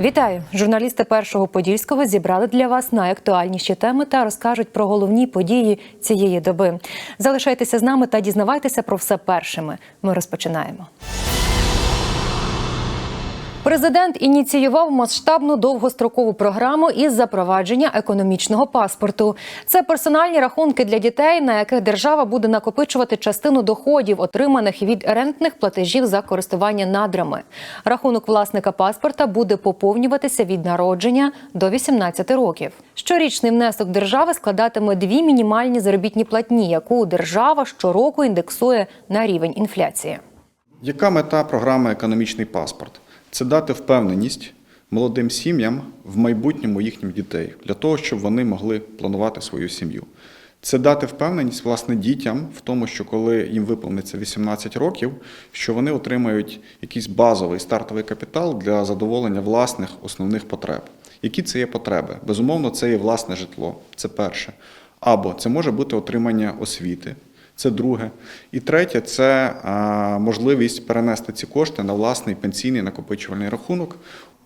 Вітаю! Журналісти першого подільського зібрали для вас найактуальніші теми та розкажуть про головні події цієї доби. Залишайтеся з нами та дізнавайтеся про все першими. Ми розпочинаємо. Президент ініціював масштабну довгострокову програму із запровадження економічного паспорту. Це персональні рахунки для дітей, на яких держава буде накопичувати частину доходів, отриманих від рентних платежів за користування надрами. Рахунок власника паспорта буде поповнюватися від народження до 18 років. Щорічний внесок держави складатиме дві мінімальні заробітні платні, яку держава щороку індексує на рівень інфляції. Яка мета програми Економічний паспорт? Це дати впевненість молодим сім'ям в майбутньому їхніх дітей для того, щоб вони могли планувати свою сім'ю. Це дати впевненість власне дітям в тому, що коли їм виповниться 18 років, що вони отримають якийсь базовий стартовий капітал для задоволення власних основних потреб. Які це є потреби? Безумовно, це є власне житло. Це перше. Або це може бути отримання освіти. Це друге. І третє це можливість перенести ці кошти на власний пенсійний накопичувальний рахунок.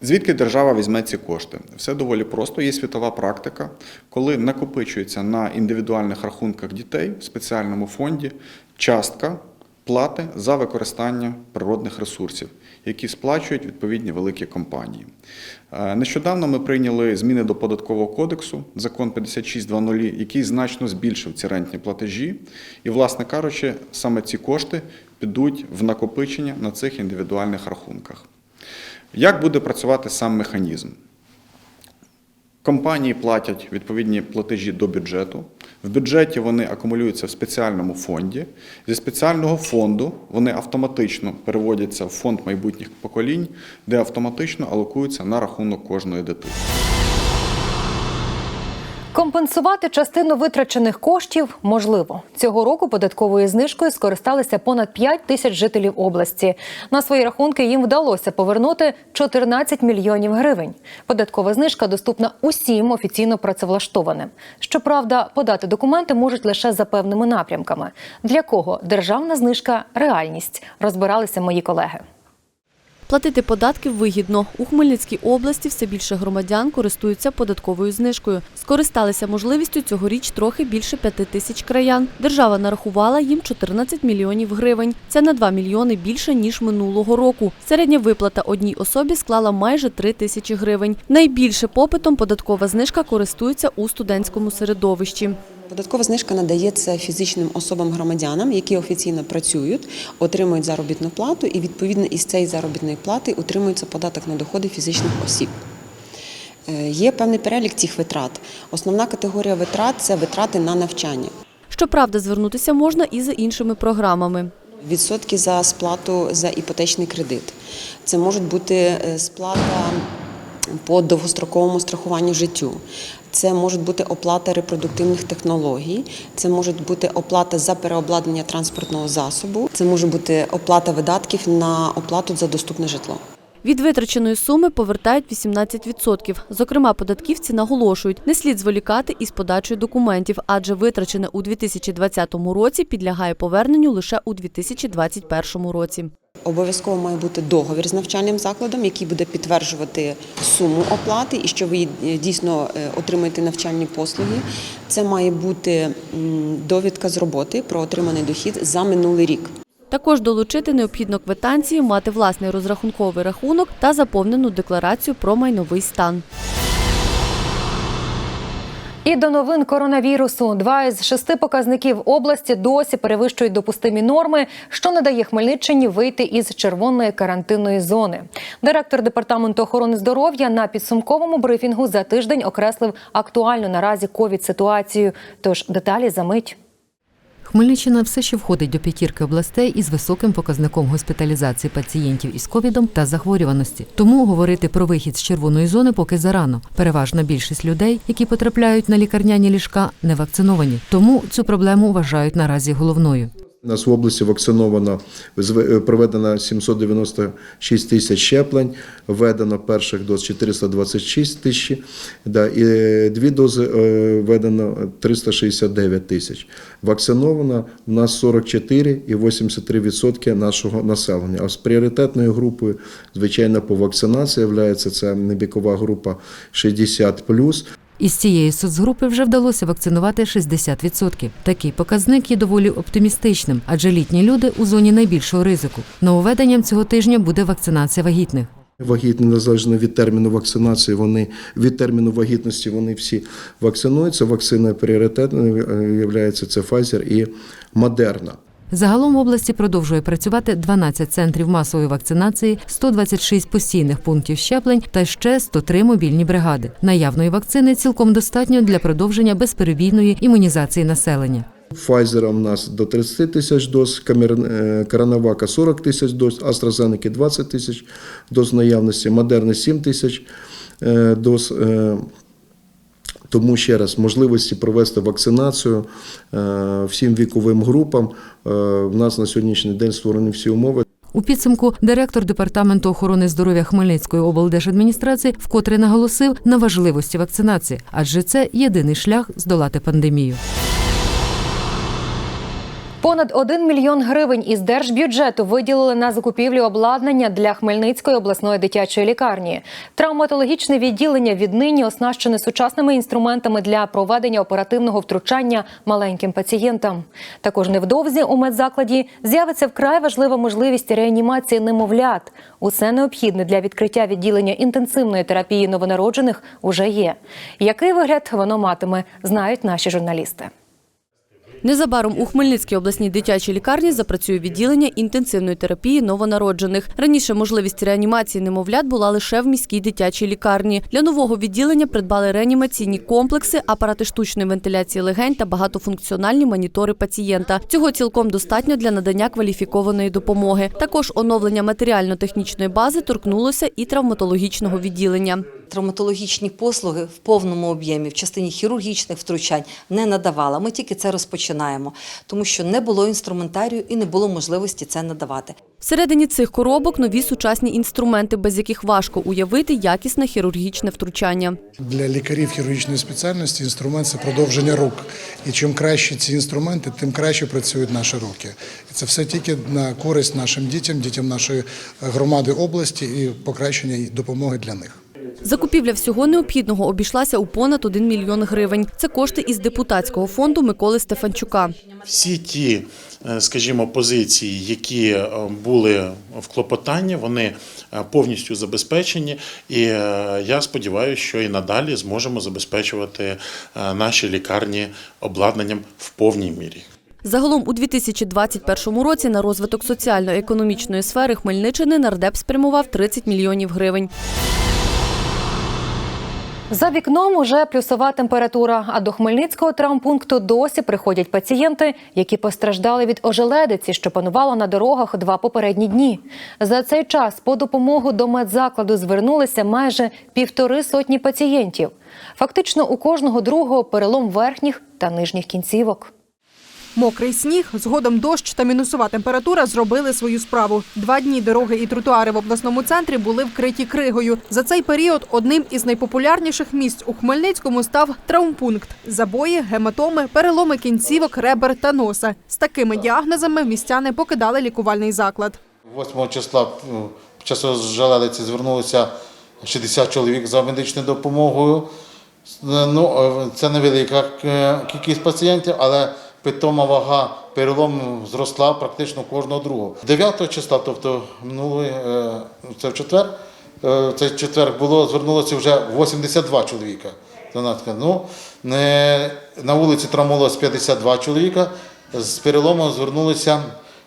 Звідки держава візьме ці кошти? Все доволі просто. Є світова практика, коли накопичується на індивідуальних рахунках дітей в спеціальному фонді частка плати за використання природних ресурсів, які сплачують відповідні великі компанії. Е, Нещодавно ми прийняли зміни до податкового кодексу, закон 5620, який значно збільшив ці рентні платежі. І, власне кажучи, саме ці кошти підуть в накопичення на цих індивідуальних рахунках. Як буде працювати сам механізм? Компанії платять відповідні платежі до бюджету. В бюджеті вони акумулюються в спеціальному фонді. Зі спеціального фонду вони автоматично переводяться в фонд майбутніх поколінь, де автоматично алокуються на рахунок кожної дитини. Компенсувати частину витрачених коштів можливо. Цього року податковою знижкою скористалися понад 5 тисяч жителів області. На свої рахунки їм вдалося повернути 14 мільйонів гривень. Податкова знижка доступна усім офіційно працевлаштованим. Щоправда, подати документи можуть лише за певними напрямками. Для кого державна знижка реальність розбиралися мої колеги. Платити податки вигідно. У Хмельницькій області все більше громадян користуються податковою знижкою. Скористалися можливістю цьогоріч трохи більше п'яти тисяч краян. Держава нарахувала їм 14 мільйонів гривень. Це на 2 мільйони більше, ніж минулого року. Середня виплата одній особі склала майже 3 тисячі гривень. Найбільше попитом податкова знижка користується у студентському середовищі. Податкова знижка надається фізичним особам-громадянам, які офіційно працюють, отримують заробітну плату, і відповідно із цієї заробітної плати утримується податок на доходи фізичних осіб. Е, Є певний перелік цих витрат. Основна категорія витрат це витрати на навчання. Щоправда, звернутися можна і за іншими програмами. Відсотки за сплату за іпотечний кредит. Це можуть бути е, сплата по довгостроковому страхуванню життю. Це може бути оплата репродуктивних технологій, це може бути оплата за переобладнання транспортного засобу, це може бути оплата видатків на оплату за доступне житло. Від витраченої суми повертають 18%. Зокрема, податківці наголошують, не слід зволікати із подачею документів, адже витрачене у 2020 році підлягає поверненню лише у 2021 році. Обов'язково має бути договір з навчальним закладом, який буде підтверджувати суму оплати і що ви е, дійсно е, отримаєте навчальні послуги. Це має бути довідка з роботи про отриманий дохід за минулий рік. Також долучити необхідно квитанції, мати власний розрахунковий рахунок та заповнену декларацію про майновий стан. І до новин коронавірусу два із шести показників області досі перевищують допустимі норми, що не дає Хмельниччині вийти із червоної карантинної зони. Директор департаменту охорони здоров'я на підсумковому брифінгу за тиждень окреслив актуальну наразі ковід ситуацію. Тож деталі за мить. Хмельниччина все ще входить до п'ятірки областей із високим показником госпіталізації пацієнтів із ковідом та захворюваності. Тому говорити про вихід з червоної зони поки зарано. Переважна більшість людей, які потрапляють на лікарняні ліжка, не вакциновані. Тому цю проблему вважають наразі головною. У нас в області вакциновано зв- проведено 796 тисяч щеплень, введено перших доз 426 тисяч, і е, дві дози е, введено 369 тисяч. Вакциновано у нас 44,83% нашого населення. А з пріоритетною групою, звичайно, по вакцинації є це невікова група 60+. Із цієї соцгрупи вже вдалося вакцинувати 60%. Такий показник є доволі оптимістичним, адже літні люди у зоні найбільшого ризику. Нововведенням цього тижня буде вакцинація вагітних. Вагітні незалежно від терміну вакцинації, вони від терміну вагітності вони всі вакцинуються. Вакцина пріоритетною є це Pfizer і Moderna. Загалом в області продовжує працювати 12 центрів масової вакцинації, 126 постійних пунктів щеплень та ще 103 мобільні бригади. Наявної вакцини цілком достатньо для продовження безперебійної імунізації населення. Pfizer у нас до 30 тисяч доз, Камер- е, Коронавака 40 тисяч доз, AstraZeneca 20 тисяч доз наявності, Moderna 7 тисяч е, доз. Е, Тому ще раз можливості провести вакцинацію е, всім віковим групам. в У нас на сьогоднішній день створені всі умови. У підсумку директор департаменту охорони здоров'я Хмельницької облдержадміністрації вкотре наголосив на важливості вакцинації, адже це єдиний шлях здолати пандемію. Понад 1 мільйон гривень із держбюджету виділили на закупівлю обладнання для Хмельницької обласної дитячої лікарні. Травматологічне відділення віднині оснащене сучасними інструментами для проведення оперативного втручання маленьким пацієнтам. Також невдовзі у медзакладі з'явиться вкрай важлива можливість реанімації немовлят. Усе необхідне для відкриття відділення інтенсивної терапії новонароджених уже є. Який вигляд воно матиме, знають наші журналісти. Незабаром у Хмельницькій обласній дитячій лікарні запрацює відділення інтенсивної терапії новонароджених. Раніше можливість реанімації немовлят була лише в міській дитячій лікарні. Для нового відділення придбали реанімаційні комплекси, апарати штучної вентиляції легень та багатофункціональні монітори пацієнта. Цього цілком достатньо для надання кваліфікованої допомоги. Також оновлення матеріально-технічної бази торкнулося і травматологічного відділення. Травматологічні послуги в повному об'ємі в частині хірургічних втручань не надавала. Ми тільки це розпочинаємо, тому що не було інструментарію і не було можливості це надавати. Всередині цих коробок нові сучасні інструменти, без яких важко уявити якісне хірургічне втручання. Для лікарів хірургічної спеціальності інструмент це продовження рук. І чим краще ці інструменти, тим краще працюють наші руки. І це все тільки на користь нашим дітям, дітям нашої громади області і покращення допомоги для них. Закупівля всього необхідного обійшлася у понад 1 мільйон гривень. Це кошти із депутатського фонду Миколи Стефанчука. Всі ті, е, скажімо, позиції, які е, були в клопотанні, вони е, повністю забезпечені. І я сподіваюся, що і надалі зможемо забезпечувати наші лікарні обладнанням в повній мірі. Загалом у 2021 році на розвиток соціально-економічної сфери Хмельниччини нардеп спрямував 30 мільйонів гривень. За вікном уже плюсова температура. А до Хмельницького травмпункту досі приходять пацієнти, які постраждали від ожеледиці, що панувала на дорогах два попередні дні. За цей час по допомогу до медзакладу звернулися майже півтори сотні пацієнтів. Фактично у кожного другого перелом верхніх та нижніх кінцівок. Мокрий сніг, згодом дощ та мінусова температура зробили свою справу. Два дні дороги і тротуари в обласному центрі були вкриті кригою. За цей період одним із найпопулярніших місць у Хмельницькому став травмпункт: забої, гематоми, переломи кінцівок, ребер та носа. З такими діагнозами містяни покидали лікувальний заклад. 8 числа ну, під час жалелиці звернулося 60 чоловік за медичною допомогою. Ну, е, це невелика кількість пацієнтів, але питома вага перелому зросла практично кожного другого. 9 числа, тобто минулий, е, це в четвер, е, цей четвер було, звернулося вже 82 чоловіка. Ну, на вулиці травмувалося 52 чоловіка, з переломом звернулися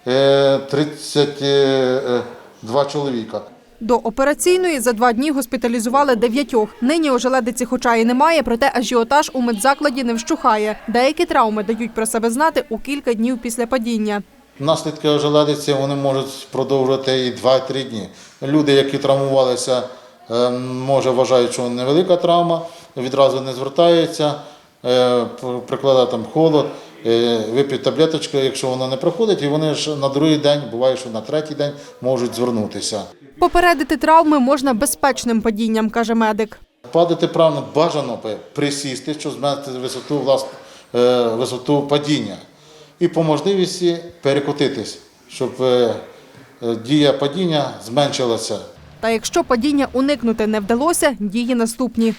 е, 32 чоловіка. До операційної за два дні госпіталізували дев'ятьох. Нині ожеледиці хоча і немає, проте ажіотаж у медзакладі не вщухає. Деякі травми дають про себе знати у кілька днів після падіння. Наслідки ожеледиці вони можуть продовжувати і 2-3 дні. Люди, які травмувалися, е, може вважають, що невелика травма, відразу не звертаються, е, прикладає там холод, е, вип'ють таблеточку, якщо вона не проходить, і вони ж на другий день, буває, що на третій день можуть звернутися. Попередити травми можна безпечним падінням, каже медик. Падати правильно бажано би присісти, щоб зменшити висоту, власне, е, висоту падіння. І по можливості перекотитись, щоб е, е, дія падіння зменшилася. Та якщо падіння уникнути не вдалося, дії наступні.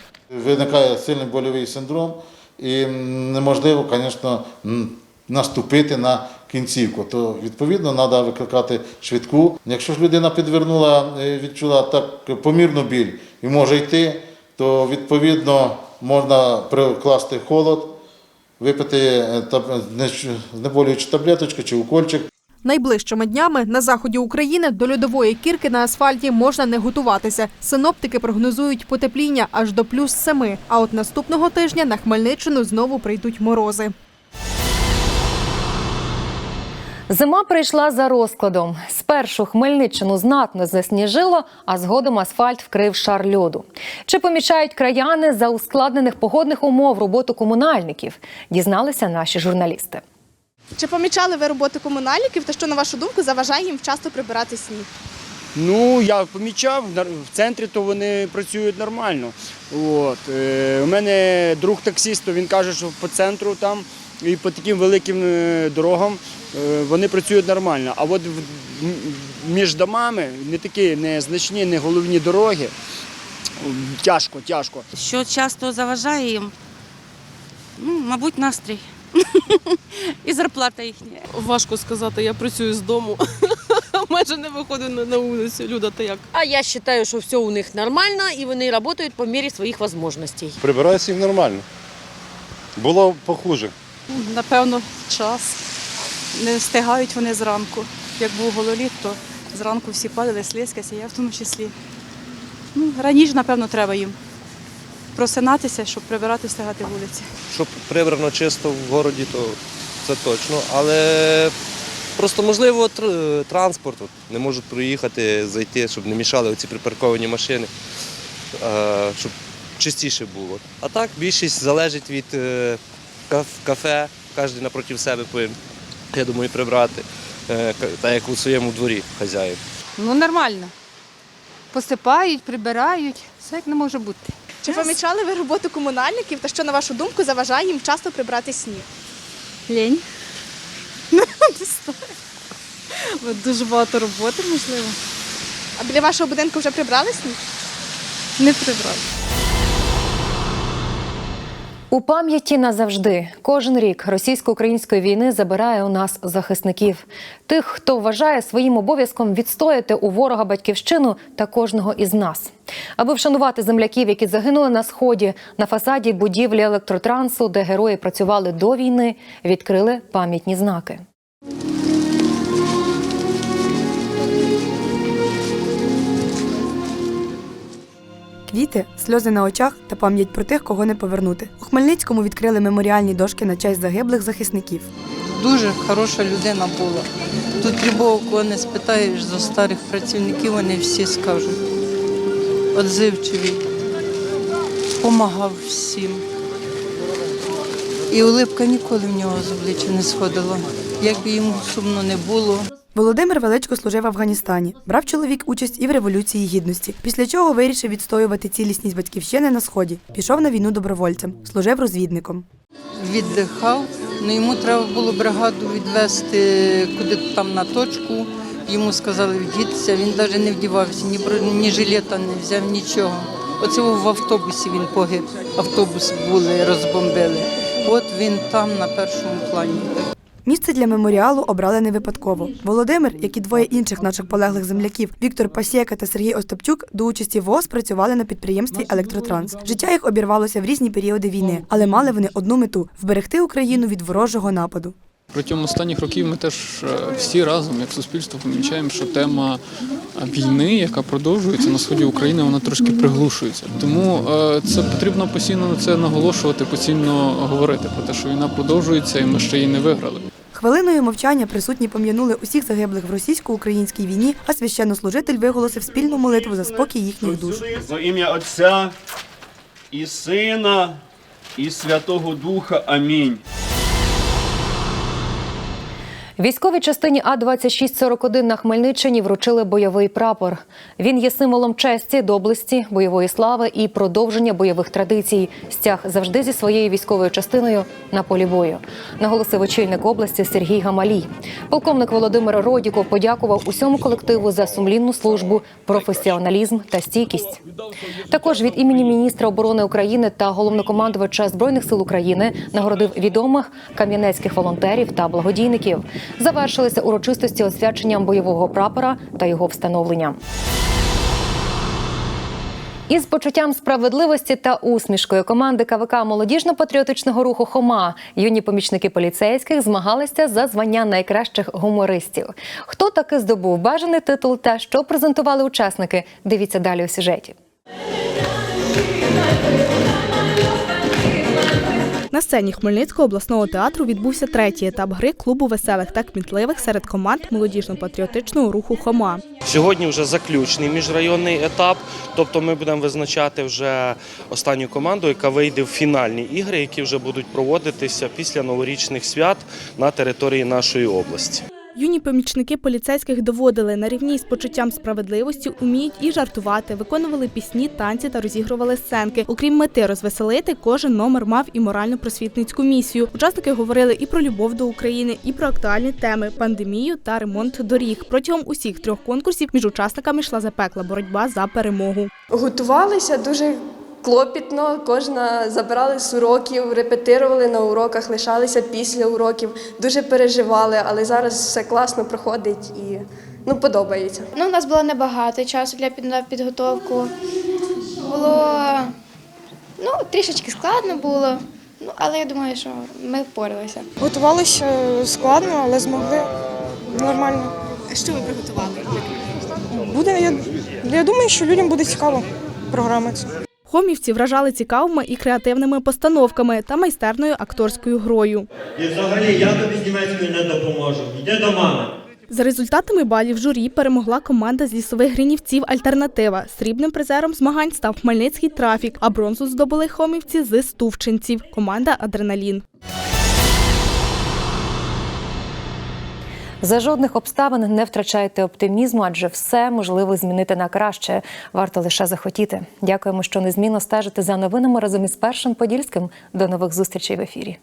Виникає сильний больовий синдром, і неможливо, звісно, наступити на кінцівку. То відповідно треба викликати швидку. Якщо ж людина підвернула, е, відчула так помірну біль і може йти, то відповідно можна прикласти холод, випити е, знеболюючу таблеточку чи укольчик. Найближчими днями на заході України до льодової кірки на асфальті можна не готуватися. Синоптики прогнозують потепління аж до плюс семи. А от наступного тижня на Хмельниччину знову прийдуть морози. Зима прийшла за розкладом. Спершу Хмельниччину знатно засніжило, а згодом асфальт вкрив шар льоду. Чи помічають краяни за ускладнених погодних умов роботу комунальників? Дізналися наші журналісти. Чи помічали ви роботу комунальників та що, на вашу думку, заважає їм часто прибирати сніг? Ну, я помічав, в центрі то вони працюють нормально. От. Е, у мене друг таксист, він каже, що по центру там і по таким великим е, дорогам вони працюють нормально. А от між домами не такі не значні, не головні дороги. Тяжко, тяжко. Що часто заважає їм? Ну, мабуть, настрій. І зарплата їхня. Важко сказати, я працюю з дому. Майже не виходжу на, на вулицю. Люда, ти як? А я вважаю, що все у них нормально і вони працюють по мірі своїх можливостей. Прибираю всіх нормально. Було похуже. Напевно, час. Не встигають вони зранку. Як був гололіт, то зранку всі падали, слизькася, я в тому числі. Ну, раніше, напевно, треба їм просинатися, щоб прибирати, встигати вулиці. Щоб прибрано чисто в городі, то це точно. Але просто можливо транспорт не можуть проїхати, зайти, щоб не мішали оці припарковані машини, е, щоб чистіше було. А так більшість залежить від е, кафе, кожен напроти себе повинен, я думаю, прибрати, е, так як у своєму дворі хазяїн. Ну, нормально. Посипають, прибирають, все як не може бути. Чи помічали ви роботу комунальників та що, на вашу думку, заважає їм часто прибрати сніг? Лень. Дуже багато роботи, можливо. А біля вашого будинку вже прибрали сніг? Не прибрати. У пам'яті назавжди. Кожен рік російсько-української війни забирає у нас захисників, тих, хто вважає своїм обов'язком відстояти у ворога батьківщину та кожного із нас, аби вшанувати земляків, які загинули на сході на фасаді будівлі електротрансу, де герої працювали до війни, відкрили пам'ятні знаки. Квіти, сльози на очах та пам'ять про тих, кого не повернути. У Хмельницькому відкрили меморіальні дошки на честь загиблих захисників. Дуже хороша людина була. Тут любого кого не спитаєш за старих працівників, вони всі скажуть. Отзивчивий, допомагав всім. І улипка ніколи в нього з обличчя не сходила. Як би йому сумно не було. Володимир Величко служив в Афганістані. Брав чоловік участь і в революції гідності. Після чого вирішив відстоювати цілісність батьківщини на сході. Пішов на війну добровольцем, служив розвідником. Віддихав, ну йому треба було бригаду відвезти куди там на точку. Йому сказали вдітися, він навіть не вдівався, ні, ні жилета не взяв, нічого. Оце в автобусі він погиб. Автобус були, розбомбили. От він там на першому плані. Місце для меморіалу обрали не випадково. Володимир, як і двоє інших наших полеглих земляків, Віктор Пасєка та Сергій Остапчук, до участі ВОЗ працювали на підприємстві Електротранс. Життя їх обірвалося в різні періоди війни, але мали вони одну мету вберегти Україну від ворожого нападу. Протягом останніх років ми теж е, всі разом, як суспільство, помічаємо, що тема е, війни, яка продовжується на сході України, вона трошки приглушується. Тому е, це потрібно постійно на це наголошувати, постійно говорити про те, що війна продовжується, і ми ще її не виграли. Хвилиною мовчання присутні пом'янули усіх загиблих в російсько-українській війні, а священнослужитель виголосив спільну молитву за спокій їхніх душ. Во ім'я Отця і Сина, і Святого Духа. Амінь. Військовій частині А-2641 на Хмельниччині вручили бойовий прапор. Він є символом честі, доблесті, бойової слави і продовження бойових традицій. Стяг завжди зі своєю військовою частиною на полі бою. Наголосив очільник області Сергій Гамалій. Полковник Володимир Родіков подякував усьому колективу за сумлінну службу, професіоналізм та стійкість. Також від імені міністра оборони України та головнокомандувача збройних сил України нагородив відомих кам'янецьких волонтерів та благодійників. Завершилися урочистості освяченням бойового прапора та його встановленням. Із почуттям справедливості та усмішкою команди КВК молодіжно-патріотичного руху Хома юні помічники поліцейських змагалися за звання найкращих гумористів. Хто таки здобув бажаний титул та що презентували учасники? Дивіться далі у сюжеті. На сцені Хмельницького обласного театру відбувся третій етап гри клубу веселих та кмітливих серед команд молодіжно-патріотичного руху Хома. Сьогодні вже заключний міжрайонний етап, тобто ми будемо визначати вже останню команду, яка вийде в фінальні ігри, які вже будуть проводитися після новорічних свят на території нашої області. Юні помічники поліцейських доводили на рівні з почуттям справедливості, уміють і жартувати, виконували пісні, танці та розігрували сценки. Окрім мети розвеселити, кожен номер мав і морально-просвітницьку місію. Учасники говорили і про любов до України, і про актуальні теми пандемію та ремонт доріг. Протягом усіх трьох конкурсів між учасниками йшла запекла боротьба за перемогу. Готувалися дуже клопітно, кожна забирали з уроків, репетирували на уроках, лишалися після уроків, дуже переживали, але зараз все класно проходить і ну, подобається. Ну, у нас було небагато часу для під- на підготовку. Було ну, трішечки складно було, ну, але я думаю, що ми впоралися. Готувалися складно, але змогли нормально. Що ви приготували? Буде, я, я думаю, що людям буде цікаво програма ця. Хомівці вражали цікавими і креативними постановками та майстерною акторською грою. І взагалі я тобі з німецькою не допоможу. Йди до мами. За результатами балів журі перемогла команда з лісових гринівців Альтернатива. Срібним призером змагань став Хмельницький трафік, а бронзу здобули хомівці з Стувчинців. Команда Адреналін. За жодних обставин не втрачайте оптимізму, адже все можливо змінити на краще. Варто лише захотіти. Дякуємо, що незмінно стежите за новинами разом із першим подільським. До нових зустрічей в ефірі.